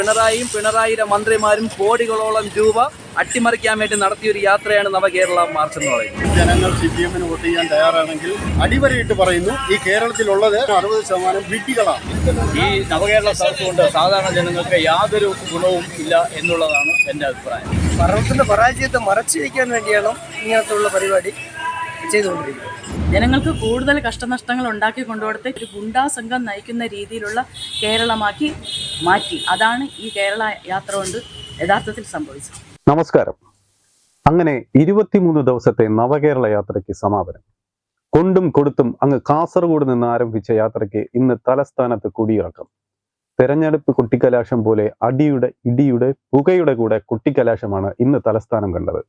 പിണറായിയും പിണറായിയുടെ മന്ത്രിമാരും കോടികളോളം രൂപ അട്ടിമറിക്കാൻ വേണ്ടി നടത്തിയൊരു യാത്രയാണ് നവകേരള മാർച്ച് എന്ന് പറയുന്നത്. ജനങ്ങൾ സി പി എമ്മിന് വോട്ട് ചെയ്യാൻ തയ്യാറാണെങ്കിൽ അടിവരയിട്ട് പറയുന്നു ഈ കേരളത്തിലുള്ളത് അറുപത് ശതമാനം വിഡ്ഢികളാണ്. ഈ നവകേരള സ്ഥലത്ത് കൊണ്ട് സാധാരണ ജനങ്ങൾക്ക് യാതൊരു ഗുണവും ഇല്ല എന്നുള്ളതാണ് എന്റെ അഭിപ്രായം. ഭരണത്തിന്റെ പരാജയത്തെ മറച്ചു വയ്ക്കാൻ വേണ്ടിയാണ് ഇങ്ങനത്തെ പരിപാടി. ചെയ്തുകൊണ്ടിരിക്കുന്നത്. ജനങ്ങൾക്ക് കൂടുതൽ കഷ്ടനഷ്ടങ്ങൾ ഉണ്ടാക്കി കൊണ്ടുകൊടുത്ത് ഒരു ഗുണ്ടാ സംഘം നയിക്കുന്ന രീതിയിലുള്ള കേരളമാക്കി മാറ്റി. അതാണ് ഈ കേരള യാത്ര കൊണ്ട് യഥാർത്ഥത്തിൽ സംഭവിച്ചത്. നമസ്കാരം. അങ്ങനെ ഇരുപത്തിമൂന്ന് ദിവസത്തെ നവകേരള യാത്രയ്ക്ക് സമാപനം. കൊണ്ടും കൊടുത്തും അങ്ങ് കാസർഗോഡ് നിന്ന് ആരംഭിച്ച യാത്രയ്ക്ക് ഇന്ന് തലസ്ഥാനത്ത് കുടിയിറക്കം. തെരഞ്ഞെടുപ്പ് കുട്ടിക്കലാശം പോലെ അടിയുടെ ഇടിയുടെ പുകയുടെ കൂടെ കുട്ടിക്കലാശമാണ് ഇന്ന് തലസ്ഥാനം കണ്ടത്.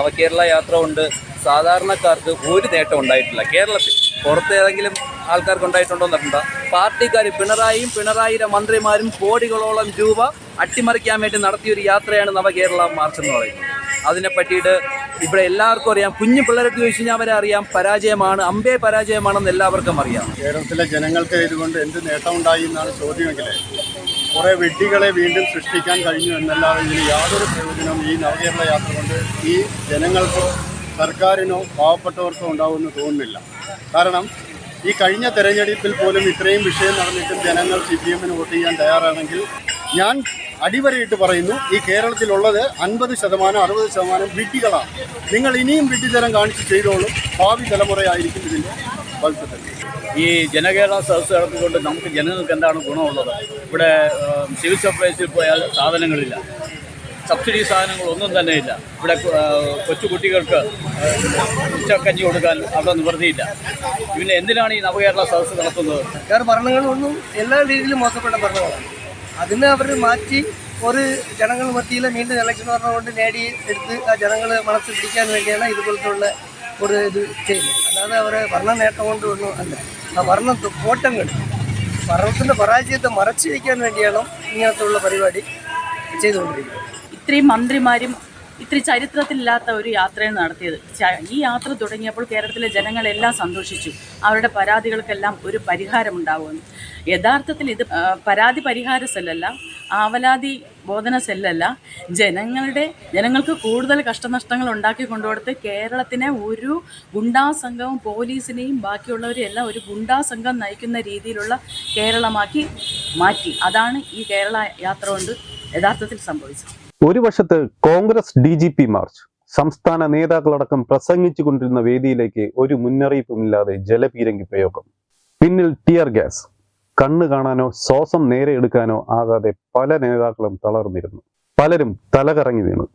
നവകേരള യാത്ര കൊണ്ട് സാധാരണക്കാർക്ക് ഒരു നേട്ടം ഉണ്ടായിട്ടില്ല. കേരളത്തിൽ പുറത്ത് ഏതെങ്കിലും ആൾക്കാർക്ക് ഉണ്ടായിട്ടുണ്ടോ എന്നിട്ടുണ്ടോ പാർട്ടിക്കാർ പിണറായിയും പിണറായിയുടെ മന്ത്രിമാരും കോടികളോളം രൂപ അട്ടിമറിക്കാൻ വേണ്ടി നടത്തിയൊരു യാത്രയാണ് നവകേരള മാർച്ച് എന്ന് പറയുന്നത്. അതിനെ പറ്റിയിട്ട് ഇവിടെ എല്ലാവർക്കും അറിയാം. കുഞ്ഞു പിള്ളേർക്ക് ചോദിച്ചു കഴിഞ്ഞാൽ അവരെ അറിയാം. പരാജയമാണ്. അമ്പേ പരാജയമാണെന്ന് എല്ലാവർക്കും അറിയാം. കേരളത്തിലെ ജനങ്ങൾക്ക് ഇതുകൊണ്ട് എന്ത് നേട്ടമുണ്ടായി എന്നാണ് ചോദ്യമെങ്കിൽ കുറേ വെട്ടികളെ വീണ്ടും സൃഷ്ടിക്കാൻ കഴിഞ്ഞു എന്നല്ലാതെ ഇതിന് യാതൊരു പ്രയോജനവും ഈ നവകേരള യാത്ര കൊണ്ട് ഈ ജനങ്ങൾക്കോ സർക്കാരിനോ പാവപ്പെട്ടവർക്കോ ഉണ്ടാവുമെന്ന് തോന്നുന്നില്ല. കാരണം ഈ കഴിഞ്ഞ തെരഞ്ഞെടുപ്പിൽ പോലും ഇത്രയും വിഷയം നടന്നിട്ടും ജനങ്ങൾ സി പി എമ്മിന് വോട്ട് ചെയ്യാൻ തയ്യാറാണെങ്കിൽ ഞാൻ അടിവരയിട്ട് പറയുന്നു ഈ കേരളത്തിലുള്ളത് അൻപത് ശതമാനം അറുപത് ശതമാനം വിഡ്ഢികളാണ്. നിങ്ങൾ ഇനിയും വിഡ്ഢിതരം കാണിച്ച് ചെയ്തോളും. ഭാവി തലമുറയായിരിക്കും ഇതിന്റെ ഭവിഷ്യത്തിൽ ഈ ജനകേരള സദസ് നടത്തിക്കൊണ്ട് നമുക്ക് ജനങ്ങൾക്ക് എന്താണ് ഗുണമുള്ളത്? ഇവിടെ സിവിൽ സപ്ലൈസിൽ പോയാൽ സാധനങ്ങളില്ല. സബ്സിഡി സാധനങ്ങളൊന്നും തന്നെ ഇല്ല. ഇവിടെ കൊച്ചുകുട്ടികൾക്ക് ഉച്ചക്കഞ്ഞി കൊടുക്കാൻ അവിടെ നിവൃത്തിയില്ല. പിന്നെ എന്തിനാണ് ഈ നവകേരള സദസ്സ് നടത്തുന്നത്? വേറെ ഭരണങ്ങളൊന്നും എല്ലാ രീതിയിലും മോശപ്പെട്ട ഭരണങ്ങളാണ് അതിനെ അവർ മാറ്റി ഒരു ജനങ്ങൾ മത്തിയിൽ വീണ്ടും ഇലക്ഷൻ പറഞ്ഞുകൊണ്ട് നേടി എടുത്ത് ആ ജനങ്ങൾ മനസ്സിൽ പിടിക്കാൻ വേണ്ടിയാണ് ഇതുപോലത്തുള്ള ഒരു ഇത് ചെയ്യുന്നത് അല്ലാതെ അവരെ ഭരണ നേട്ടം കൊണ്ടൊന്നും അല്ല. ആ ഭരണ കോട്ടങ്ങൾ ഭരണത്തിന്റെ പരാജയത്തെ മറച്ചു വയ്ക്കാൻ വേണ്ടിയാണ് ഇങ്ങനത്തുള്ള പരിപാടി ചെയ്തുകൊണ്ടിരിക്കുന്നത്. ഇത്രയും മന്ത്രിമാരും ഇത്തിരി ചരിത്രത്തിലില്ലാത്ത ഒരു യാത്രയാണ് നടത്തിയത്. ഈ യാത്ര തുടങ്ങിയപ്പോൾ കേരളത്തിലെ ജനങ്ങളെല്ലാം സന്തോഷിച്ചു. അവരുടെ പരാതികൾക്കെല്ലാം ഒരു പരിഹാരമുണ്ടാവുമെന്ന്. യഥാർത്ഥത്തിൽ ഇത് പരാതി പരിഹാര സെല്ലല്ല ആവലാതി ബോധന സെല്ലല്ല. ജനങ്ങളുടെ ജനങ്ങൾക്ക് കൂടുതൽ കഷ്ടനഷ്ടങ്ങൾ ഉണ്ടാക്കി കൊണ്ടുകൊടുത്ത് കേരളത്തിനെ ഒരു ഗുണ്ടാ സംഘവും പോലീസിനെയും ബാക്കിയുള്ളവരെയും എല്ലാം ഒരു ഗുണ്ടാ സംഘം നയിക്കുന്ന രീതിയിലുള്ള കേരളമാക്കി മാറ്റി. അതാണ് ഈ കേരള യാത്ര കൊണ്ട് യഥാർത്ഥത്തിൽ സംഭവിച്ചത്. ഒരു വശത്ത് Congress D G P march സംസ്ഥാന നേതാക്കളടക്കം പ്രസംഗിച്ചു കൊണ്ടിരുന്ന വേദിയിലേക്ക് ഒരു മുന്നറിയിപ്പുമില്ലാതെ ജലപീരങ്കി പ്രയോഗം. പിന്നിൽ ടിയർ ഗ്യാസ് കണ്ണു കാണാനോ ശ്വാസം നേരെ എടുക്കാനോ ആകാതെ പല നേതാക്കളും തളർന്നിരുന്നു. പലരും തലകറങ്ങി വീണു.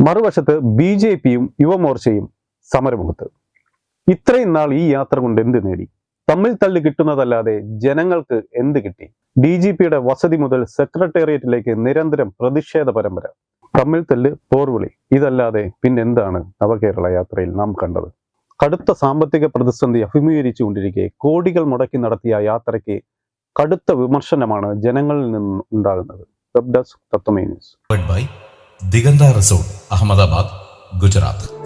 മറുവശത്ത് ബി ജെ പിയും യുവമോർച്ചയും സമരമുഖത്ത്. ഇത്രയും നാൾ ഈ യാത്ര കൊണ്ട് എന്ത് നേടി? തമ്മിൽ തള്ളി കിട്ടുന്നതല്ലാതെ ജനങ്ങൾക്ക് എന്ത് കിട്ടി? ഡി ജി പിയുടെ വസതി മുതൽ സെക്രട്ടേറിയറ്റിലേക്ക് നിരന്തരം പ്രതിഷേധ പരമ്പര. തമ്മിൽ തെല്ല് പോർവിളി. ഇതല്ലാതെ പിന്നെന്താണ് നവകേരള യാത്രയിൽ നാം കണ്ടത്? കടുത്ത സാമ്പത്തിക പ്രതിസന്ധി അഭിമുഖീകരിച്ചുകൊണ്ടിരിക്കെ കോടികൾ മുടക്കി നടത്തിയ യാത്രയ്ക്ക് കടുത്ത വിമർശനമാണ് ജനങ്ങളിൽ നിന്ന് ഉണ്ടാകുന്നത് web desk തത്വമേ news. Digantha resort Ahmedabad Gujarat.